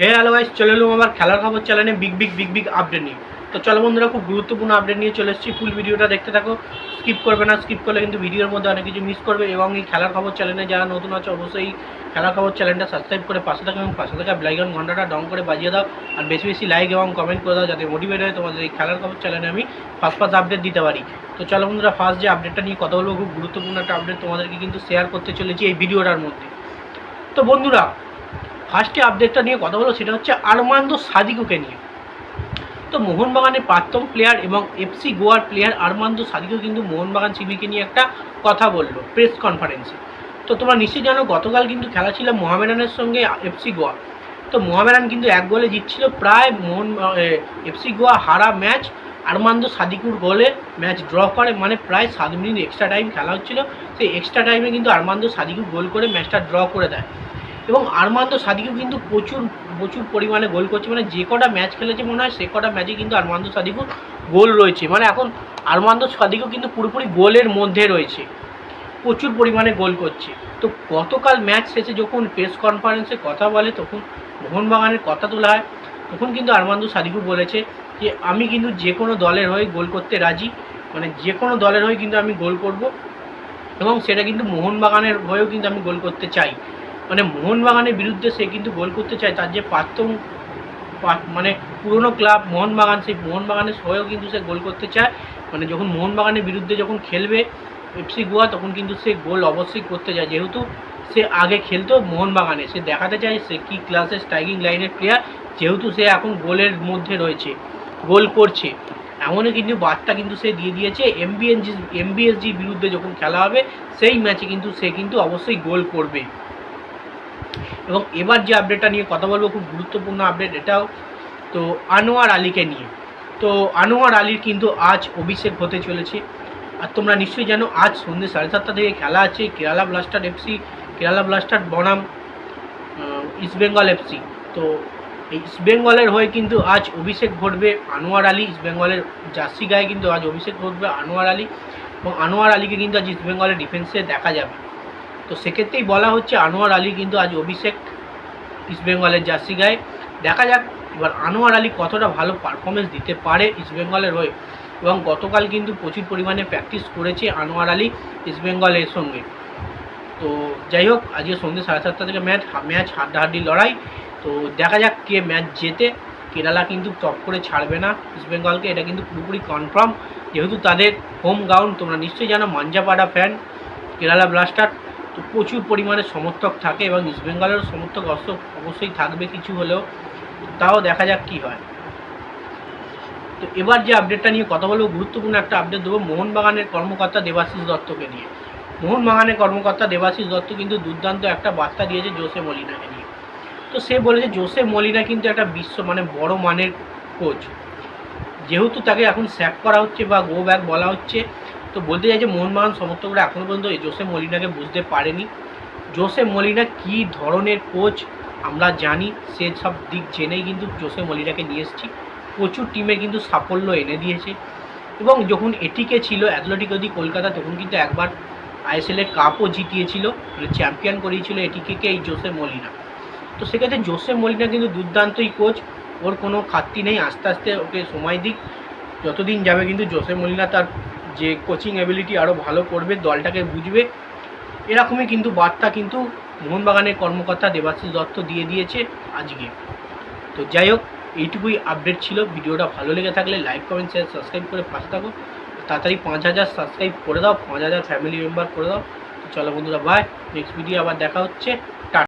হে hello guys চলে এলাম আমার খেলার খবর চ্যানেলে big big big big update নিয়ে। তো চলো বন্ধুরা, খুব গুরুত্বপূর্ণ আপডেট নিয়ে চলে এসেছি। ফুল ভিডিওটা দেখতে থাকো। স্কিপ করবে না স্কিপ করলে কিন্তু ভিডিওর মধ্যে অনেক কিছু মিস করবে। এবং এই খেলার খবর চ্যানেলে যারা নতুন আছে, অবশ্যই খেলার খবর চ্যানেলটা সাবস্ক্রাইব করে পাশে থাকো এবং পাশে থাকা ব্লাইকন ঘন্টাটা ডং করে বাজিয়ে দাও। আর বেশি বেশি লাইক এবং কমেন্ট করে দাও, যাতে মোটিভেট হয় তোমাদের এই খেলার খবর চ্যানেলে আমি ফার্স্ট ফার্স্ট আপডেট দিতে পারি। তো চলো বন্ধুরা ফার্স্ট যে আপডেটটা নিয়ে কথা বলব, খুব গুরুত্বপূর্ণ একটা আপডেট তোমাদেরকে কিন্তু শেয়ার করতে চলেছি এই ভিডিওটার মধ্যে। তো বন্ধুরা ফার্স্টে আপডেটটা নিয়ে কথা বলো সেটা হচ্ছে আরমান্দ সাদিকুকে নিয়ে। তো মোহনবাগানের প্রাক্তন প্লেয়ার এবং এফসি গোয়ার প্লেয়ার আরমান্দ সাদিকু কিন্তু মোহনবাগান শিবিরকে নিয়ে একটা কথা বলল প্রেস কনফারেন্সে তো তোমরা নিশ্চয়ই জানো, গতকাল কিন্তু খেলা ছিল মোহামেডানের সঙ্গে এফসি গোয়া। তো মোহামেডান কিন্তু এক গোলে জিতছিল, প্রায় মোহন এফসি গোয়া হারা ম্যাচ, আরমান্দ সাদিকুর গোলে ম্যাচ ড্র করে মানে প্রায় সাত মিনিট এক্সট্রা টাইম খেলা হচ্ছিল। সেই এক্সট্রা টাইমে কিন্তু আরমান্দ সাদিকু গোল করে ম্যাচটা ড্র করে দেয়। এবং আরমান্দ সাদিকু কিন্তু প্রচুর প্রচুর পরিমাণে গোল করছে। মানে যে কটা ম্যাচ খেলেছে মনে হয়, সে কটা ম্যাচে কিন্তু আরমান্দ সাদিকুর গোল রয়েছে। মানে এখন আরমান্দ সাদিকু কিন্তু পুরোপুরি গোলের মধ্যে রয়েছে। প্রচুর পরিমাণে গোল করছে। তো গতকাল ম্যাচ শেষে যখন প্রেস কনফারেন্সে কথা বলে, তখন মোহনবাগানের কথা তোলা হয়, তখন কিন্তু আরমান্দ সাদিকু বলেছে যে, আমি কিন্তু যে কোনো দলের হয়ে গোল করতে রাজি। মানে যে কোনো দলের হয়ে কিন্তু আমি গোল করব এবং সেটা কিন্তু মোহনবাগানের হয়েও কিন্তু আমি গোল করতে চাই। মানে মোহনবাগানের বিরুদ্ধে সে কিন্তু গোল করতে চায়, তার যে প্রাক্তন মানে পুরনো ক্লাব মোহনবাগান, সেই মোহনবাগানের হয়েও কিন্তু সে গোল করতে চায়। মানে যখন মোহনবাগানের বিরুদ্ধে যখন খেলবে এফসি গোয়া, তখন কিন্তু সে গোল অবশ্যই করতে চায়। যেহেতু সে আগে খেলতো মোহনবাগানে, সে দেখাতে চায় সে কী ক্লাসের স্ট্রাইকিং লাইনের প্লেয়ার যেহেতু সে এখন গোলের মধ্যে রয়েছে, গোল করছে। এমনই কিন্তু বার্তা কিন্তু সে দিয়ে দিয়েছে এমবিএনজি এমবিএসজির বিরুদ্ধে যখন খেলা হবে, সেই ম্যাচে কিন্তু সে কিন্তু অবশ্যই গোল করবে। এবং এবার যে আপডেটটা নিয়ে কথা বলব, খুব গুরুত্বপূর্ণ আপডেট এটাও, তো আনোয়ার আলীকে নিয়ে। তো আনোয়ার আলীর কিন্তু আজ অভিষেক হতে চলেছে। আর তোমরা নিশ্চয়ই জানো, আজ সন্ধ্যে সাড়ে সাতটা থেকে খেলা আছে, Kerala blaster FC Kerala blaster বনাম ইস্টবেঙ্গল এফসি তো এই ইস্টবেঙ্গলের হয়ে কিন্তু আজ অভিষেক ঘটবে আনোয়ার আলী। ইস্টবেঙ্গলের জার্সি গায়ে কিন্তু আজ অভিষেক ঘটবে আনোয়ার আলী। এবং আনোয়ার আলীকে কিন্তু আজ ইস্টবেঙ্গলের ডিফেন্সে দেখা যাবে। তো সেক্ষেত্রেই বলা হচ্ছে আনোয়ার আলী কিন্তু আজ অভিষেক ইস্টবেঙ্গলের জার্সি গায়ে। দেখা যাক, এবার আনোয়ার আলী কতটা ভালো পারফরমেন্স দিতে পারে ইস্টবেঙ্গলের হয়ে। এবং গতকাল কিন্তু প্রচুর পরিমাণে প্র্যাকটিস করেছে আনোয়ার আলী ইস্টবেঙ্গলের সঙ্গে। তো যাই হোক, আজকে সন্ধ্যে সাড়ে সাতটা থেকে ম্যাচ ম্যাচ হাড্ডাহাড্ডি লড়াই। তো দেখা যাক কে ম্যাচ জেতে। কেরালা কিন্তু টপ করে ছাড়বে না ইস্টবেঙ্গলকে এটা কিন্তু পুরোপুরি কনফার্ম যেহেতু তাদের হোম গ্রাউন্ড তোমরা নিশ্চয়ই জানো, মাঞ্জাপাড়া ফ্যান কেরালা ব্লাস্টার প্রচুর পরিমাণে সমর্থক থাকে এবং ইস্টবেঙ্গলের সমর্থক অবশ্য- অবশ্যই থাকবে কিছু হলেও। তাও দেখা যাক কী হয়। তো এবার যে আপডেটটা নিয়ে কথা বলব, গুরুত্বপূর্ণ একটা আপডেট দেবো মোহনবাগানের কর্মকর্তা দেবাশিস দত্তকে নিয়ে। মোহনবাগানের কর্মকর্তা দেবাশিস দত্ত কিন্তু দুর্দান্ত একটা বার্তা দিয়েছে জোসে মলিনাকে নিয়ে। তো সে বলেছে জোসে মলিনা কিন্তু একটা বিশ্ব মানে বড় মানের কোচ যেহেতু তাকে এখন স্যাক করা হচ্ছে বা গো ব্যাক বলা হচ্ছে তো বলতে চাই যে মোহনবাগান সমর্থকরা এখনও পর্যন্ত এই জোসে মলিনাকে বুঝতে পারেনি। জোসে মলিনা কী ধরনের কোচ আমরা জানি, সে সব দিক জেনেই কিন্তু জোসে মলিনাকে নিয়ে এসেছি। প্রচুর টিমে কিন্তু সাফল্য এনে দিয়েছে। এবং যখন এটিকে ছিল অ্যাথলেটিক অদি কলকাতা, তখন কিন্তু একবার আইএসএল এর কাপও জিতিয়েছিল মানে চ্যাম্পিয়ন করিয়েছিল এটিকে এই জোসে মলিনা। তো সেক্ষেত্রে জোসে মলিনা কিন্তু দুর্দান্তই কোচ, ওর কোনো খাত্তি নেই। আস্তে আস্তে ওকে সময় দিক, যতদিন যাবে কিন্তু জোসে মলিনা তার যে কোচিং অ্যাবিলিটি আরও ভালো করবে, দলটাকে বুঝবে। এরকমই কিন্তু বার্তা কিন্তু মোহনবাগানের কর্মকর্তা দেবাশিস দত্ত দিয়ে দিয়েছে আজকে। তো যাই হোক, এইটুকুই আপডেট ছিল। ভিডিওটা ভালো লেগে থাকলে লাইক কমেন্ট শেয়ার সাবস্ক্রাইব করে পাশে থাকো। তাড়াতাড়ি পাঁচ হাজার সাবস্ক্রাইব করে দাও, পাঁচ হাজার ফ্যামিলি মেম্বার করে দাও। চলো বন্ধুরা বাই নেক্সট ভিডিও আবার দেখা হচ্ছে।